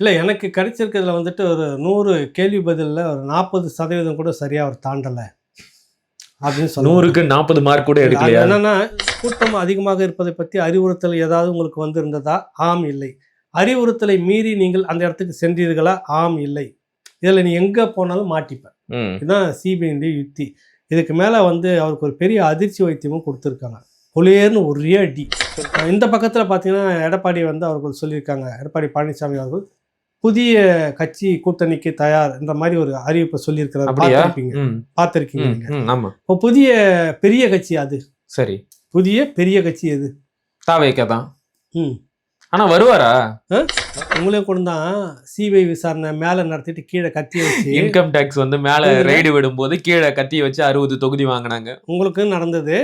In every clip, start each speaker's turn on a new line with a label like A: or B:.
A: இல்லை எனக்கு கிடைச்சிருக்கிறதுல வந்துட்டு ஒரு நூறு கேள்வி பதிலில் ஒரு நாற்பது சதவீதம் கூட சரியா அவர் தாண்டலை. அப்படின்னு சொல்லுவாங்க
B: நூறுக்கு நாற்பது மார்க் கூட எடுக்கலையா?
A: என்னன்னா கூட்டம் அதிகமாக இருப்பதை பற்றி அறிவுறுத்தல் ஏதாவது உங்களுக்கு வந்திருந்ததா? ஆம் இல்லை. அறிவுறுத்தலை மீறி நீங்கள் அந்த இடத்துக்கு சென்றீர்களா? ஆம் இல்லை. இதில் நீ எங்கே போனாலும் மாட்டிப்ப.
B: ம்.
A: இதுதான் சிபிஐடைய யுக்தி இதுக்கு மேலே வந்து அவருக்கு ஒரு பெரிய அதிர்ச்சி வைத்தியமும் கொடுத்துருக்காங்க. புலேர்னு ஒரே அடி. இந்த பக்கத்தில் பார்த்தீங்கன்னா எடப்பாடி வந்து அவர்கள் சொல்லியிருக்காங்க. எடப்பாடி பழனிசாமி அவர்கள் புதிய கட்சி கூட்டணிக்கு தயார் இந்த மாதிரி ஒரு அறிவிப்பை சொல்லியிருக்கிறார். பார்த்துருப்பீங்க. பார்த்துருக்கீங்க இப்போ புதிய பெரிய கட்சி அது.
B: சரி.
A: புதிய பெரிய கட்சி எது?
B: தாவேக்கா தான்.
A: ம்.
B: ஆனா வருவாரா?
A: உங்களே கூட தான் சிபிஐ விசாரணை மேலே நடத்திட்டு கீழே கத்தி வச்சு
B: இன்கம் டாக்ஸ் வந்து மேல? ரைடு விடும்போது கீழே கத்தி வச்சு அறுபது தொகுதி வாங்கினாங்க.
A: உங்களுக்கு நடந்தது.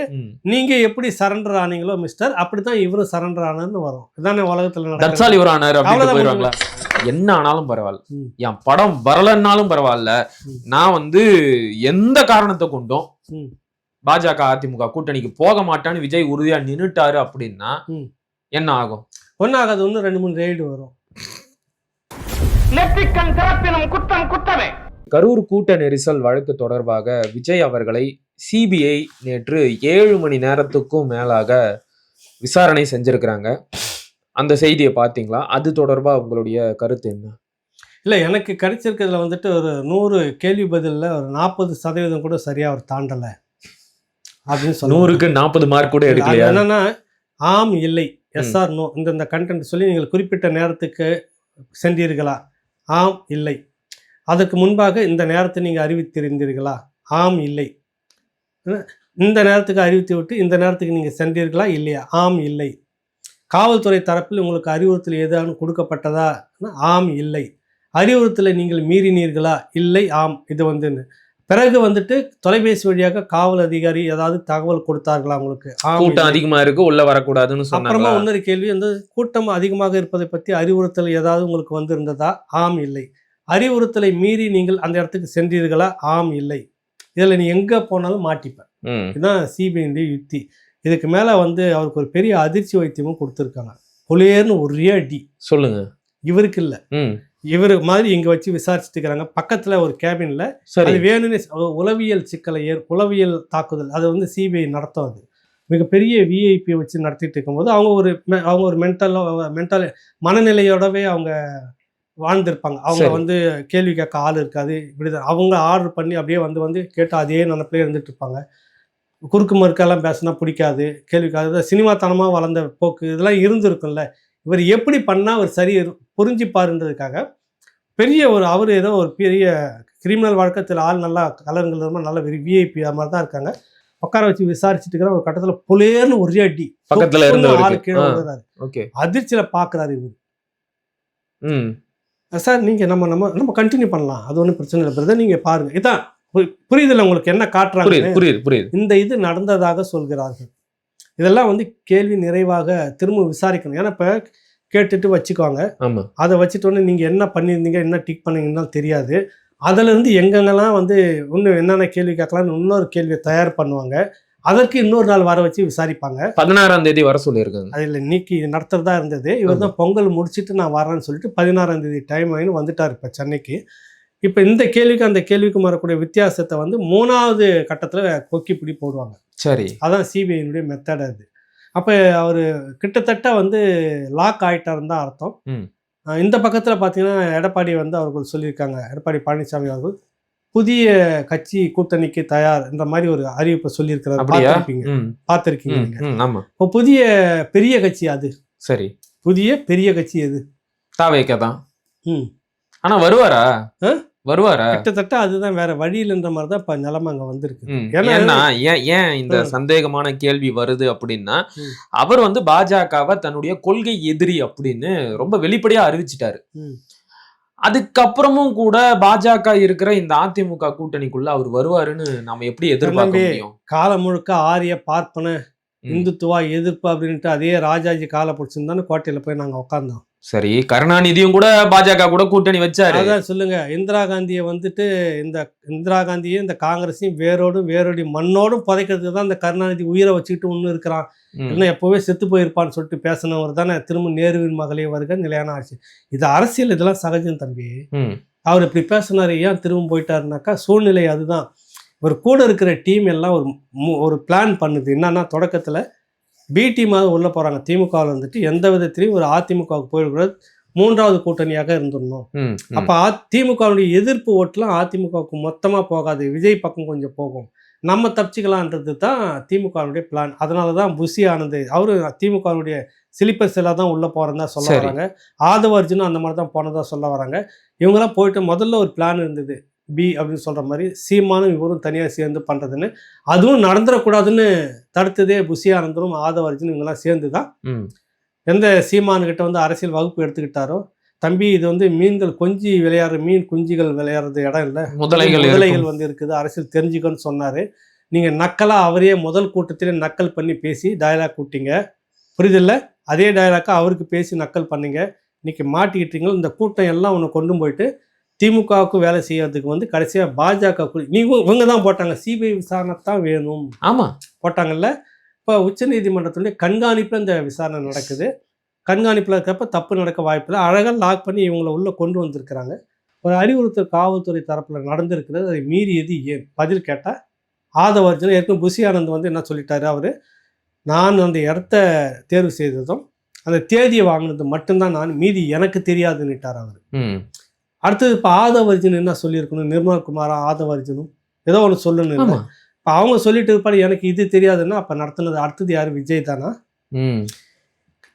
A: நீங்க எப்படி சரண்டர் ஆனீங்களோ மிஸ்டர் அப்படித்தான் இவரும் சரண்டர் ஆனதுன்னு வரும். இதானே உலகத்துல
B: ஆல் இவர் ஆனார் அப்படின்னு போயிடுவாங்களா என்ன ஆனாலும் பரவாயில்ல. என் படம் வரலன்னாலும் பரவாயில்ல. நான் வந்து எந்த காரணத்தை கொண்டும்
A: ம்.
B: பாஜக அதிமுக கூட்டணிக்கு போக மாட்டான்னு விஜய் உறுதியா நின்னுட்டாரு அப்படின்னா. என்ன ஆகும்
A: ஒன்னாகாது ஒன்று ரெண்டு மூணு ரைடு வரும்
C: குற்றம் குற்றமே
B: கரூர் கூட்ட நெரிசல் வழக்கு தொடர்பாக விஜய் அவர்களை சிபிஐ நேற்று ஏழு மணி நேரத்துக்கும் மேலாக விசாரணை செஞ்சிருக்கிறாங்க அந்த செய்தியை பார்த்தீங்களா? அது தொடர்பா உங்களுடைய கருத்து என்ன?
A: இல்லை எனக்கு கிடைச்சிருக்கிறதுல வந்துட்டு ஒரு நூறு கேள்வி பதிலில் ஒரு நாற்பது சதவீதம் கூட சரியா அவர் தாண்டலை. அப்படின்னு சொல்லுவாங்க.
B: நூறுக்கு நாற்பது மார்க் கூட
A: அது
B: எடுக்கலையா?
A: என்னன்னா ஆம் இல்லை எஸ்ஆர் நோ இந்த இந்த கண்டென்ட் சொல்லி நீங்கள் குறிப்பிட்ட நேரத்துக்கு சென்றீர்களா? ஆம் இல்லை. அதற்கு முன்பாக இந்த நேரத்தை நீங்கள் அறிவித்திருந்தீர்களா? ஆம் இல்லை. இந்த நேரத்துக்கு அறிவித்து விட்டு இந்த நேரத்துக்கு நீங்கள் சென்றீர்களா? இல்லையா? ஆம் இல்லை. காவல்துறை தரப்பில் உங்களுக்கு அறிவுறுத்தல் ஏதாவது கொடுக்கப்பட்டதா? ஆம் இல்லை. அறிவுறுத்தலை நீங்கள் மீறினீர்களா? இல்லை ஆம் இது வந்துன்னு. பிறகு வந்துட்டு தொலைபேசி வழியாக காவல் அதிகாரி ஏதாவது தகவல் கொடுத்தார்களா உங்களுக்கு?
B: கூட்டம். அதிகமா இருக்கு உள்ள வரக்கூடாதுன்னு
A: அப்புறமா இன்னொரு கேள்வி வந்து கூட்டம் அதிகமாக இருப்பதை பற்றி அறிவுறுத்தல் ஏதாவது உங்களுக்கு வந்திருந்ததா? ஆம் இல்லை. அறிவுறுத்தலை மீறி நீங்கள் அந்த இடத்துக்கு சென்றீர்களா? ஆம் இல்லை. இதில் நீ எங்கே போனாலும் மாட்டிப்ப. இதுதான் சிபிஐடைய யுக்தி இதுக்கு மேலே வந்து அவருக்கு ஒரு பெரிய அதிர்ச்சி வைத்தியமும் கொடுத்துருக்காங்க. புலேர்னு ஒரே அடி.
B: சொல்லுங்க.
A: இவருக்கு இல்லை. இவர் மாதிரி இங்கே வச்சு விசாரிச்சுட்டு இருக்கிறாங்க பக்கத்தில் ஒரு கேபினில் அது வேணும்னே உளவியல் சிக்கலை ஏற் உளவியல் தாக்குதல். அது வந்து சிபிஐ நடத்தும் அது. மிகப்பெரிய விஐபி வச்சு நடத்திட்டு இருக்கும்போது அவங்க ஒரு அவங்க ஒரு மென்டல் மென்டல் மனநிலையோடவே அவங்க வாழ்ந்திருப்பாங்க. அவங்க. வந்து கேள்வி கேட்க ஆள் இருக்காது. இப்படிதான். அவங்க ஆர்டர் பண்ணி அப்படியே வந்து வந்து கேட்டு அதே நினப்பிலே இருந்துட்டு இருப்பாங்க குறுக்கு மறுக்கெல்லாம் பேசினா பிடிக்காது கேள்விக்காது சினிமாத்தனமாக வளர்ந்த போக்கு இதெல்லாம் இருந்திருக்கும்ல. இவர் எப்படி பண்ணால் அவர் சரி புரிஞ்சுப்பாருன்றதுக்காக பெரிய ஒரு அவர் ஏதோ ஒரு பெரிய கிரிமினல் வழக்கத்தில் ஆள் நல்லா கலருங்கள் ரொம்ப நல்ல விஐபி அது மாதிரி தான் இருக்காங்க. உட்கார வச்சு விசாரிச்சுட்டு இருக்கிற ஒரு கட்டத்தில் புலேர்னு ஒரே அடி
B: பக்கத்துல.
A: ஆள் கீழே. விழுறாரு அதிர்ச்சியில பாக்குறாரு இவர். சார் நீங்க நம்ம நம்ம நம்ம கண்டினியூ பண்ணலாம். அது ஒன்றும் பிரச்சனை இல்லை பிரதர் நீங்க பாருங்க. இதான் புரியுதுல்ல உங்களுக்கு என்ன காட்டுறாங்க
B: புரியுது புரியுது
A: இந்த இது நடந்ததாக சொல்கிறார்கள். இதெல்லாம் வந்து கேள்வி நிறைவாக திரும்ப விசாரிக்கணும். ஏன்னா இப்போ கேட்டுட்டு வச்சுக்கோங்க.
B: ஆமா.
A: அதை வச்சுட்டு உடனே நீங்கள் என்ன பண்ணியிருந்தீங்க என்ன டிக் பண்ணீங்கன்னு தெரியாது. அதிலிருந்து எங்கெங்கெல்லாம் வந்து இன்னும் என்னென்ன கேள்வி கேட்கலாம்னு இன்னொரு கேள்வியை தயார் பண்ணுவாங்க. அதற்கு இன்னொரு நாள் வர வச்சு விசாரிப்பாங்க.
B: பதினாறாம் தேதி வர சொல்லியிருக்காங்க.
A: அதில் இன்னைக்கு நடத்துறதா இருந்தது. இவர் தான் பொங்கல் முடிச்சிட்டு நான் வரேன்னு சொல்லிட்டு பதினாறாம் தேதி டைம் ஆகின்னு வந்துட்டார் இப்போ சென்னைக்கு. இப்போ இந்த கேள்விக்கு அந்த கேள்விக்கும் வரக்கூடிய வித்தியாசத்தை வந்து மூணாவது கட்டத்தில் கொக்கி பிடி போடுவாங்க.
B: சரி.
A: அதான் சிபிஐனுடைய மெத்தட் அது. அப்போ அவர் கிட்டத்தட்ட வந்து லாக் ஆயிட்டாருன்னு தான் அர்த்தம். இந்த பக்கத்தில் பார்த்தீங்கன்னா எடப்பாடி வந்து அவர்கள் சொல்லியிருக்காங்க. எடப்பாடி பழனிசாமி அவர்கள் புதிய கட்சி கூட்டணிக்கு தயார் இந்த மாதிரி ஒரு அறிவிப்பை சொல்லியிருக்கிறார். பார்த்துருப்பீங்க. பார்த்துருக்கீங்க. இப்போ புதிய பெரிய கட்சி அது.
B: சரி.
A: புதிய பெரிய கட்சி எது?
B: தாவேக்கா தான்.
A: ம்.
B: ஆனா வருவாரா? வருவாரா
A: கிட்டத்தட்ட அதுதான் வேற வழியில்ன்ற மாதிரி தான் இப்போ நிலைமை அங்கே வந்திருக்கு. ஏன்னா-
B: ஏன் ஏன் இந்த. சந்தேகமான கேள்வி வருது அப்படின்னா. அவர் வந்து பாஜகவை தன்னுடைய கொள்கை எதிரி அப்படின்னு ரொம்ப வெளிப்படையா அறிவிச்சிட்டாரு. அதுக்கப்புறமும் கூட பாஜக இருக்கிற இந்த அதிமுக கூட்டணிக்குள்ள அவர் வருவாருன்னு நாம எப்படி எதிர்பார்க்க முடியும்
A: காலம் முழுக்க ஆரிய பார்ப்பன. இந்துத்துவா எதிர்ப்பு அப்படின்ட்டு அதே ராஜாஜி காலை பிடிச்சிருந்தானு கோட்டையில் போய் நாங்கள் உட்காந்தோம்
B: சரி கருணாநிதியும் கூட பாஜக கூட கூட்டணி வச்சாரு.
A: அதான் சொல்லுங்க. இந்திரா காந்தியை வந்துட்டு இந்த இந்திரா காந்தியும் இந்த காங்கிரஸையும் வேரோடும் வேரோடி மண்ணோடும் புதைக்கிறதுக்கு தான் இந்த கருணாநிதி உயிரை வச்சுக்கிட்டு ஒன்று இருக்கிறான்.
B: ம்.
A: இல்லை எப்போவே செத்து போயிருப்பான்னு சொல்லிட்டு பேசினவர் தானே. திரும்ப நேருவின் மகளே வருக நிலையான ஆட்சி. இது அரசியல் இதெல்லாம் சகஜம் தம்பி. அவர் இப்படி பேசினாரு ஏன் திரும்ப போயிட்டாருனாக்கா சூழ்நிலை அதுதான். ஒரு கூட இருக்கிற டீம் எல்லாம் ஒரு ஒரு பிளான் பண்ணுது. என்னன்னா தொடக்கத்தில் பி டீமாக உள்ளே போகிறாங்க திமுகவில் வந்துட்டு எந்த விதத்திலையும் ஒரு அதிமுகவுக்கு போயிடக்கூடாது. மூன்றாவது கூட்டணியாக இருந்துடணும். அப்போ திமுகவுடைய எதிர்ப்பு ஓட்டுலாம் அதிமுகவுக்கு மொத்தமாக போகாது. விஜய் பக்கம் கொஞ்சம் போகும். நம்ம தப்பிச்சுக்கலான்றது தான் திமுகவுடைய பிளான் அதனால தான் புஷி ஆனந்த் அவரு திமுகவுடைய சிலிப்பர் செல்லாக தான் உள்ளே போகிறதா சொல்ல. வராங்க. ஆதவ அர்ஜுனும் அந்த மாதிரி தான் போனதா சொல்ல வராங்க. இவங்கெல்லாம் போயிட்டு முதல்ல ஒரு பிளான் இருந்தது. பி அப்படின்னு சொல்கிற மாதிரி சீமானும் இவரும் தனியாக சேர்ந்து பண்ணுறதுன்னு அதுவும் நடந்துடக்கூடாதுன்னு தடுத்ததே புஷி ஆனந்தரும் ஆதவ அர்ஜுன் இவங்கெல்லாம் சேர்ந்து தான். எந்த சீமானுக்கிட்ட வந்து அரசியல் வகுப்பு எடுத்துக்கிட்டாரோ தம்பி இது வந்து மீன்கள் கொஞ்சி விளையாடுற மீன் குஞ்சுகள் விளையாடுறது இடம் இல்லை.
B: முதலைகள்
A: முதலைகள். வந்து இருக்குது. அரசியல் தெரிஞ்சுக்கன்னு சொன்னாரு. நீங்க நக்கலா அவரே முதல் கூட்டத்திலே நக்கல் பண்ணி பேசி டயலாக் விட்டீங்க புரியுதில்ல? அதே டயலாக்கா அவருக்கு பேசி நக்கல் பண்ணீங்க. இன்னைக்கு மாட்டிக்கிட்டீங்க. இந்த கூட்டம் எல்லாம் உன்னை கொண்டு போயிட்டு திமுகவுக்கு வேலை செய்யறதுக்கு வந்து கடைசியா பாஜக நீங்க இவங்க தான் போட்டாங்க. சிபிஐ விசாரணை தான் வேணும்.
B: ஆமா.
A: போட்டாங்கல்ல. இப்போ உச்சநீதிமன்றத்துடைய கண்காணிப்பில் இந்த விசாரணை நடக்குது. கண்காணிப்பில் இருக்கப்ப தப்பு நடக்க வாய்ப்பில்லை. அழகாக லாக் பண்ணி இவங்களை உள்ளே கொண்டு வந்திருக்கிறாங்க. ஒரு அறிவுறுத்தல் காவல்துறை தரப்பில் நடந்திருக்கிறது. அதை மீறியது ஏன்? பதில் கேட்டால் ஆதவர்ஜுன் ஏற்கனவே புஷி ஆனந்த் வந்து என்ன சொல்லிட்டாரு அவர்? நான் அந்த இடத்த தேர்வு செய்ததும் அந்த தேதியை வாங்கினது மட்டும்தான் நான் மீதி எனக்கு தெரியாதுன்னுட்டார் அவர். அடுத்தது இப்போ ஆதவர்ஜுன் என்ன சொல்லியிருக்கணும்? நிர்மல்குமாரா ஆதவர்ஜுனும்? ஏதோ ஒன்று சொல்லணும் இப்போ அவங்க சொல்லிட்டு இருப்பாரு எனக்கு இது தெரியாதுன்னா அப்போ நடத்துனது அடுத்தது யார்? விஜய் தானா.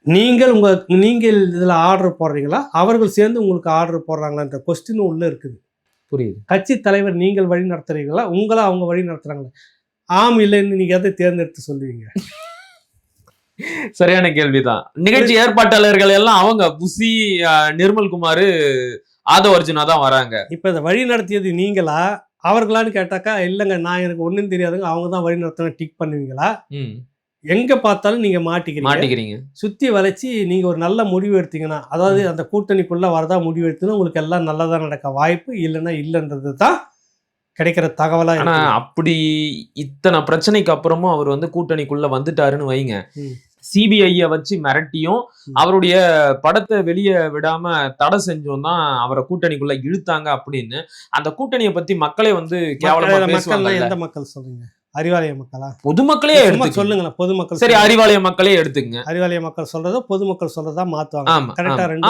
A: நீங்கள் உங்க நீங்கள் இதில் ஆர்டர் போடுறீங்களா? அவர்கள் சேர்ந்து உங்களுக்கு ஆர்டர் போடுறாங்களான்ற கொஸ்டின் உள்ள இருக்குது.
B: புரியுது.
A: கட்சி தலைவர் நீங்கள் வழி நடத்துறீங்களா உங்களா அவங்க வழி நடத்துறாங்களா? ஆம் இல்லைன்னு நீங்க எதை தேர்ந்தெடுத்து சொல்லுவீங்க?
B: சரியான கேள்விதான். நிகழ்ச்சி ஏற்பாட்டாளர்கள் எல்லாம் அவங்க புசி அஹ், நிர்மல்குமார் ஆதவ அர்ஜுனா தான் வராங்க.
A: இப்போ இதை வழி நடத்தியது நீங்களா? அவர்களான்னு கேட்டாக்கா இல்லைங்க நான் எனக்கு ஒன்றும் தெரியாதுங்க அவங்க தான் வழி நடத்தின டிக் பண்ணுவீங்களா. எங்க பார்த்தாலும் நீங்க மாட்டிக்கிறீங்க.
B: மாட்டிக்கிறீங்க.
A: சுத்தி வளைச்சி நீங்க ஒரு நல்ல முடிவு எடுத்தீங்கன்னா அதாவது அந்த கூட்டணிக்குள்ள வரதா முடிவு எடுத்தீங்கன்னா உங்களுக்கு எல்லாம் நல்லதா நடக்க வாய்ப்பு இல்லைன்னா இல்லைன்றது தான் கிடைக்கிற தகவலா
B: ஆனா. அப்படி இத்தனை பிரச்சனைக்கு அப்புறமும் அவர் வந்து கூட்டணிக்குள்ள வந்துட்டாருன்னு வைங்க. சிபிஐய வச்சு மிரட்டியும். அவருடைய படத்தை வெளியே விடாம தடை செஞ்சும் தான் அவரை கூட்டணிக்குள்ள இழுத்தாங்க அப்படின்னு. அந்த கூட்டணியை பத்தி மக்களே வந்து கேவலமா
A: எந்த மக்கள் சொல்றீங்க? அறிவாலய மக்களா?
B: பொதுமக்களே
A: சொல்லுங்களேன் பொதுமக்கள்
B: சரி. அறிவாலய மக்களே எடுத்துங்க
A: அறிவாலய மக்கள் சொல்றதோ பொதுமக்கள் சொல்றதா மாத்துவாங்க. கரெக்டா ரெண்டு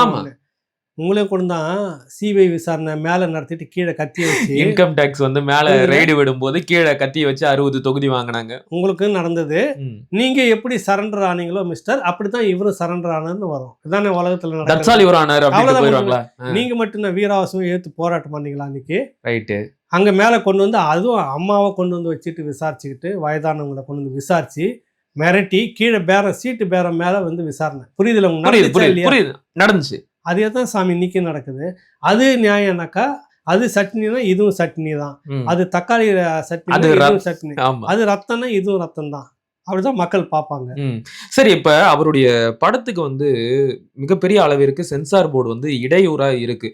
A: உங்களே கூட தான் சிபிஐ விசாரணை மேல நடத்திட்டு கீழே கத்தி வச்சு
B: இன்கம் டாக்ஸ் வந்து மேல? ரைடு விடும்போது கீழே கத்தி வச்சு அறுபது தொகுதி வாங்கினாங்க.
A: உங்களுக்கு நடந்தது. நீங்க எப்படி சரண்டர் ஆனீங்களோ மிஸ்டர் அப்படித்தான் இவரும் சரண்டர் ஆனன்னு வரும். இதானே உலகத்துல
B: ஆல் யுவர் ஆனர் அப்படின்னு
A: அவ்வளவுதான்.
B: போயிருவாங்களா
A: நீங்க மட்டும் நான் வீராவாசம் ஏத்து போராட்டம் பண்ணீங்களா அன்னைக்கு?
B: ரைட்டு
A: அங்க மேல கொண்டு வந்து அதுவும் அம்மாவை கொண்டு வந்து வச்சுட்டு விசாரிச்சுக்கிட்டு வயதானவங்களை கொண்டு வந்து விசாரிச்சு மிரட்டி கீழே பேரம் சீட்டு பேரம் மேல வந்து விசாரணை. புரியுதுல உங்களுக்கு
B: புரியுது புரியுது. நடந்துச்சு.
A: அதே தான் சாமி இன்னைக்கு நடக்குது. அது நியாயம்னாக்கா அது சட்னினா இதுவும் சட்னி தான். அது தக்காளி சட்னி. சட்னி அது ரத்தம்னா இதுவும் ரத்தம் தான் அப்படிதான் மக்கள் பார்ப்பாங்க.
B: சரி இப்ப அவருடைய படத்துக்கு வந்து மிகப்பெரிய அளவிற்கு சென்சார் போர்டு வந்து இடையூறா இருக்கு.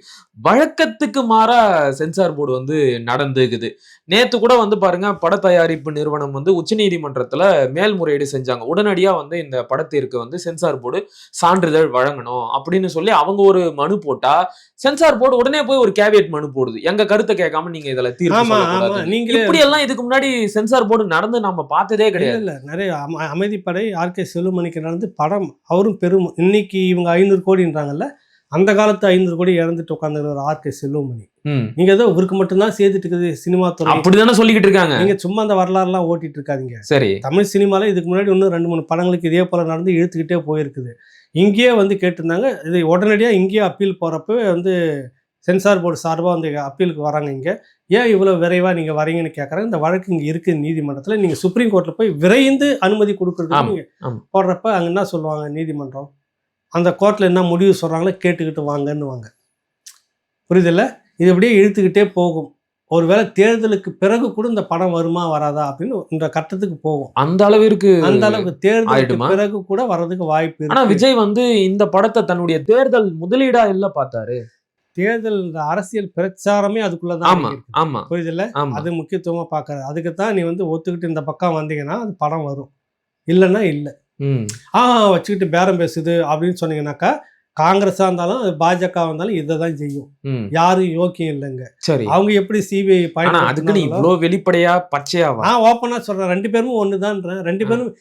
B: வழக்கத்துக்கு மாறா சென்சார் போர்டு வந்து நடந்துக்குது. நேத்து கூட வந்து பாருங்க பட தயாரிப்பு நிறுவனம் வந்து உச்சநீதிமன்றத்துல மேல்முறையீடு செஞ்சாங்க. உடனடியா வந்து இந்த படத்திற்கு வந்து சென்சார் போர்டு சான்றிதழ் வழங்கணும் அப்படின்னு சொல்லி அவங்க ஒரு மனு போட்டா சென்சார் போர்டு உடனே போய் ஒரு கேவியட் மனு போடுது. எங்க கருத்தை கேட்காம நீங்க இதுல
A: நீங்களே
B: இப்படி எல்லாம் இதுக்கு முன்னாடி சென்சார் போர்டு நடந்து நம்ம பார்த்ததே கிடையாது.
A: அம- அமைதிப்படை ஆர்கே செல்வமணிக்கு நடந்து படம் அவரும் பெரும் இன்னைக்கு இவங்க ஐநூறு கோடின்றாங்கல்ல அந்த காலத்து ஐநூறு கோடி இறந்துட்டு உட்காந்து ஒரு ஆர்கே செல்வமணி. நீங்க ஏதோ இவருக்கு மட்டும்தான் சேர்த்துட்டு இருக்குது சினிமா துறை.
B: அப்படிதானே சொல்லிக்கிட்டு இருக்காங்க.
A: நீங்க சும்மா அந்த வரலாறுலாம் ஓட்டிட்டு இருக்காதீங்க.
B: சரி.
A: தமிழ் சினிமால இதுக்கு முன்னாடி இன்னும் ரெண்டு மூணு படங்களுக்கு இதே போல நடந்து இழுத்துக்கிட்டே போயிருக்குது. இங்கேயே வந்து கேட்டிருந்தாங்க இது உடனடியாக இங்கேயே அப்பீல் போகிறப்ப வந்து சென்சார் போர்டு சார்பாக வந்து அப்பீலுக்கு வராங்க இங்கே. ஏன் இவ்வளோ விரைவாக நீங்கள் வரீங்கன்னு கேட்குறாங்க இந்த வழக்கு இங்கே இருக்குது நீதிமன்றத்தில். நீங்கள் சுப்ரீம் கோர்ட்டில் போய் விரைந்து அனுமதி கொடுக்குறதுக்கு
B: ஆமா,
A: நீங்கள். போடுறப்ப அங்கே என்ன சொல்லுவாங்க நீதிமன்றம்? அந்த கோர்ட்டில் என்ன முடிவு சொல்கிறாங்களோ கேட்டுக்கிட்டு வாங்கன்னு வாங்க புரியுதில்ல? இது அப்படியே இழுத்துக்கிட்டே போகும். ஒருவேளை தேர்தலுக்கு பிறகு கூட இந்த படம் வருமா வராதா அப்படின்னு இந்த கட்டத்துக்கு போகும்.
B: அந்த அளவிற்கு
A: அந்த அளவுக்கு தேர்தலுக்கு? பிறகு கூட வர்றதுக்கு வாய்ப்பு
B: ஆனா விஜய் வந்து இந்த படத்தை தன்னுடைய தேர்தல் முதலீடா இல்ல பார்த்தாரு.
A: தேர்தல் இந்த அரசியல் பிரச்சாரமே அதுக்குள்ளதான்
B: ஆமா
A: புரியுதுல்ல? அது முக்கியத்துவமா பாக்குறது. அதுக்கு தான் நீ வந்து ஒத்துக்கிட்டு இந்த பக்கம் வந்தீங்கன்னா அது படம் வரும். இல்லைன்னா இல்லை. ஆ வச்சுக்கிட்டு பேரம் பேசுது அப்படின்னு சொன்னீங்கன்னாக்கா காங்கிரஸா இருந்தாலும் அது பாஜக இருந்தாலும் இதை தான் செய்யும் யாரும் யோக்கியம் இல்லைங்க.
B: சரி.
A: அவங்க எப்படி சிபிஐ
B: ஆனா அதுக்கு நீ இவ்ளோ வெளிப்படையா பச்சையாவா?
A: நான் ஓப்பனா சொல்றேன். ரெண்டு பேரும் ஒண்ணுதான்றேன். ரெண்டு பேரும்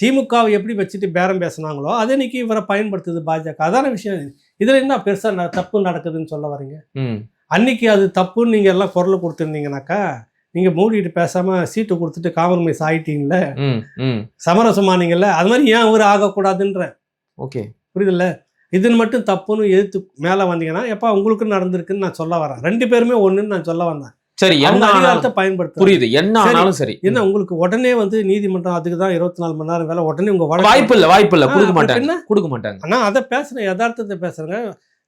A: திமுகவை எப்படி வச்சுட்டு பேரம் பேசுனாங்களோ அதே இன்னைக்கு இவரை பயன்படுத்துது பாஜக. அதான விஷயம். இதுல என்ன பெருசா ந- தப்பு நடக்குதுன்னு சொல்ல வரீங்க?
B: ம்.
A: அன்னைக்கு அது தப்புன்னு நீங்க எல்லாம் குரல் கொடுத்துருந்தீங்கன்னாக்கா நீங்க மூடிட்டு பேசாம சீட்டு கொடுத்துட்டு காம்ப்ரமைஸ் ஆயிட்டீங்கல்ல?
B: ம் ம்.
A: சமரசமானீங்கல்ல அது மாதிரி ஏன் அவர் ஆகக்கூடாதுன்ற.
B: ஓகே.
A: புரியுதுல்ல? இதுன்னு மட்டும் தப்புன்னு எதிர்த்து மேலே வந்தீங்கன்னா எப்பா உங்களுக்கு நடந்திருக்குன்னு நான் சொல்ல வரேன். ரெண்டு பேருமே ஒண்ணுன்னு நான் சொல்ல வந்தேன்.
B: சரி என்ன
A: அதிகாரத்தை பயன்படுத்த
B: புரியுது. என்ன. ஆனாலும் சரி.
A: என்ன உங்களுக்கு உடனே வந்து நீதிமன்றம் அதுக்கு தான் இருபத்தி நாலு மணி நேரம் வேலை உடனே உங்க
B: வாய்ப்பு இல்ல வாய்ப்பு இல்ல கொடுக்க மாட்டாங்க? கொடுக்க மாட்டாங்க.
A: ஆனா அதை பேசுறேன் யதார்த்தத்தை பேசுறேங்க.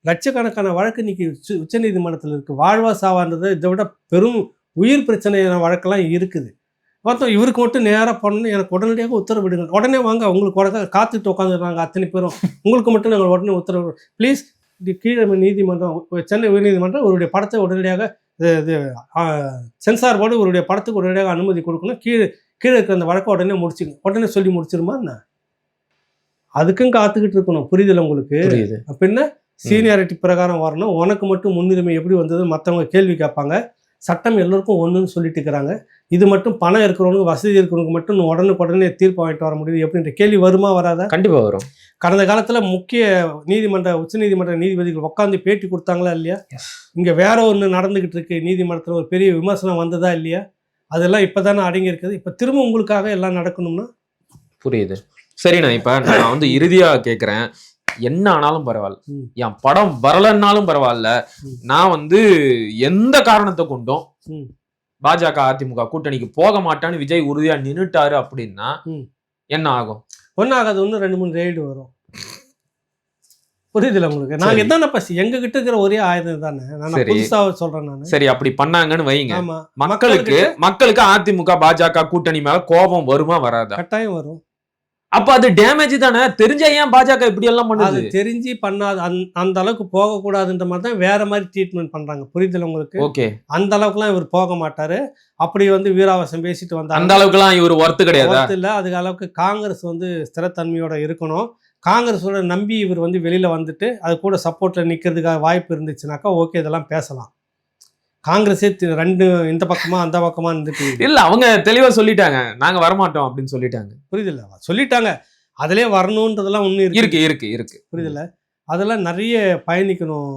A: லட்சக்கணக்கான வழக்கு இன்னைக்கு உச்ச உச்சநீதிமன்றத்தில் இருக்கு. வாழ்வா சாவான்றது இதை விட பெரும் உயிர் பிரச்சனையான வழக்கெல்லாம் இருக்குது. மொத்தம் இவருக்கு மட்டும் நேராக பண்ணணும் எனக்கு உடனடியாக உத்தரவிடுங்க உடனே வாங்க உங்களுக்கு உடனே காத்துட்டு உட்காந்துருக்காங்க அத்தனை பேரும். உங்களுக்கு மட்டும் நாங்கள் உடனே உத்தரவு ப்ளீஸ் இது கீழே நீதிமன்றம் சென்னை உயர்நீதிமன்றம் அவருடைய படத்தை உடனடியாக இது இது சென்சார் போர்டு இவருடைய படத்துக்கு உடனடியாக அனுமதி கொடுக்கணும். கீழே கீழே இருக்கிற அந்த வழக்கை உடனே முடிச்சுங்க உடனே சொல்லி முடிச்சிருமா என்ன? அதுக்கும் காத்துக்கிட்டு இருக்கணும். புரியுதுல உங்களுக்கு? அப்ப என்ன? சீனியாரிட்டி பிரகாரம் வரணும். உனக்கு மட்டும் முன்னுரிமை எப்படி வந்தது மற்றவங்க கேள்வி கேட்பாங்க. சட்டம் எல்லோருக்கும் ஒன்றுன்னு சொல்லிட்டு இருக்கிறாங்க. இது மட்டும் பணம் இருக்கிறவனுக்கு வசதி இருக்கிறவனுக்கு மட்டும் உடனுக்கு உடனே தீர்ப்பு வாங்கிட்டு வர முடியுது. எப்படின்ற கேள்வி வருமா வராதா?
B: கண்டிப்பா வரும்.
A: கடந்த காலத்துல முக்கிய நீதிமன்ற உச்சநீதிமன்ற நீதிபதிகள் உட்காந்து பேட்டி கொடுத்தாங்களா இல்லையா? இங்க வேற ஒன்று நடந்துகிட்டு இருக்கு. நீதிமன்றத்தில் ஒரு பெரிய விமர்சனம் வந்ததா இல்லையா? அதெல்லாம் இப்பதானே அடங்கி இருக்குது இப்ப திரும்ப உங்களுக்காக எல்லாம் நடக்கணும்னா?
B: புரியுது. சரிண்ணா இப்ப நான் வந்து இறுதியா கேக்குறேன். என்ன ஆனாலும் பரவாயில்ல. என் படம் வரலன்னாலும் பரவாயில்ல. நான் வந்து எந்த காரணத்தை கொண்டும். பாஜக அதிமுக கூட்டணிக்கு போக மாட்டான்னு விஜய் உறுதியா நின்னுட்டாரு அப்படின்னா. என்ன ஆகும்
A: ஒன்றாகாது ஒன்று ரெண்டு மூணு ரெய்டு வரும் புரியுதுல உங்களுக்கு நாங்க. என்னென்ன பசி எங்க கிட்ட இருக்கிற ஒரே ஆயுதம் தானே நான். புதுசா சொல்றேன் நான்
B: சரி அப்படி பண்ணாங்கன்னு வைங்க மக்களுக்கு மக்களுக்கு அதிமுக பாஜக கூட்டணி மேல கோபம் வருமா வராதா
A: கட்டாயம் வரும்
B: அப்ப அது டேமேஜ் தானே? தெரிஞ்ச ஏன் பாஜக இப்படி எல்லாம் பண்ணுது
A: தெரிஞ்சு பண்ணாது. அந்த- அந்த அளவுக்கு போகக்கூடாதுன்ற மாதிரி தான் வேற மாதிரி ட்ரீட்மெண்ட் பண்றாங்க. புரியுதுல உங்களுக்கு?
B: ஓகே.
A: அந்த அளவுக்குலாம் இவர் போக மாட்டாரு. அப்படி வந்து வீராவாசம் பேசிட்டு
B: அந்த
A: வந்தாங்க
B: அளவுக்கு எல்லாம் இவர் ஒர்த்து கிடையாதா?
A: இல்ல. அதுக்கு அளவுக்கு காங்கிரஸ் வந்து ஸ்திரத்தன்மையோட இருக்கணும். காங்கிரஸோட நம்பி இவர் வந்து வெளியில வந்துட்டு அது கூட சப்போர்ட்ல நிக்கிறதுக்காக வாய்ப்பு இருந்துச்சுனாக்கா ஓகே இதெல்லாம் பேசலாம். காங்கிரஸே ரெண்டு இந்த பக்கமா அந்த பக்கமா இருந்துட்டு
B: இல்ல அவங்க தெளிவா சொல்லிட்டாங்க. நாங்க வரமாட்டோம் அப்படின்னு சொல்லிட்டாங்க.
A: புரியுதுல்ல? சொல்லிட்டாங்க. அதிலே வரணுன்றதெல்லாம் ஒண்ணு
B: இருக்கு. இருக்கு இருக்கு
A: புரியுதுல்ல? அதெல்லாம் நிறைய பயணிக்கணும்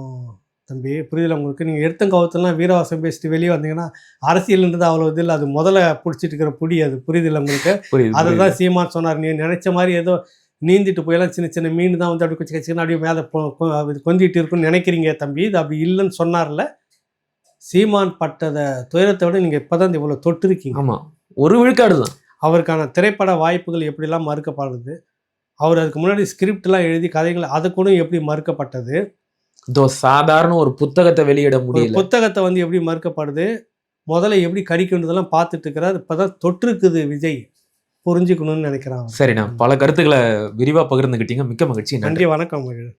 A: தம்பி. புரியுதுல உங்களுக்கு? நீங்க எடுத்தங்கவத்தெல்லாம் வீரவாசம் பேசிட்டு வெளியே வந்தீங்கன்னா அரசியல்ன்றது அவ்வளோ இது இல்லை. அது முதல்ல பிடிச்சிட்டு இருக்கிற புடி அது. புரியுதுல்ல உங்களுக்கு?
B: புரியுது
A: அதை
B: புரியுது.
A: தான் சீமான் சொன்னார். நீ நினைச்ச மாதிரி ஏதோ நீந்திட்டு போயெல்லாம் சின்ன சின்ன மீன் தான் வந்து அப்படி குச்சி கச்சின்னு அப்படியே மேலே கொஞ்சிட்டு இருக்குன்னு நினைக்கிறீங்க தம்பி. இது அப்படி இல்லைன்னு சொன்னார்ல. சீமான் பட்டதை துயரத்தை விட நீங்கள் இப்போ தான் இவ்வளோ தொட்டிருக்கீங்க.
B: ஆமா. ஒரு விழுக்காடு தான்.
A: அவருக்கான திரைப்பட வாய்ப்புகள் எப்படிலாம் மறுக்கப்படுது? அவர் அதுக்கு முன்னாடி ஸ்கிரிப்ட்லாம் எழுதி கதைகள் அது கூட எப்படி மறுக்கப்பட்டது?
B: இதோ சாதாரண ஒரு புத்தகத்தை வெளியிட
A: ஒரு
B: முடியல.
A: புத்தகத்தை வந்து எப்படி மறுக்கப்படுது? முதல்ல எப்படி கடிக்கின்றதெல்லாம் பார்த்துட்டு இருக்கிறார். இப்போதான் தொற்றுக்குது விஜய். புரிஞ்சுக்கணும்னு நினைக்கிறான் அவர்.
B: சரிண்ணா பல கருத்துக்களை விரிவா பகிர்ந்துகிட்டீங்க. மிக்க மகிழ்ச்சி. நன்றி.
A: நன்றி வணக்கம். மகிழ்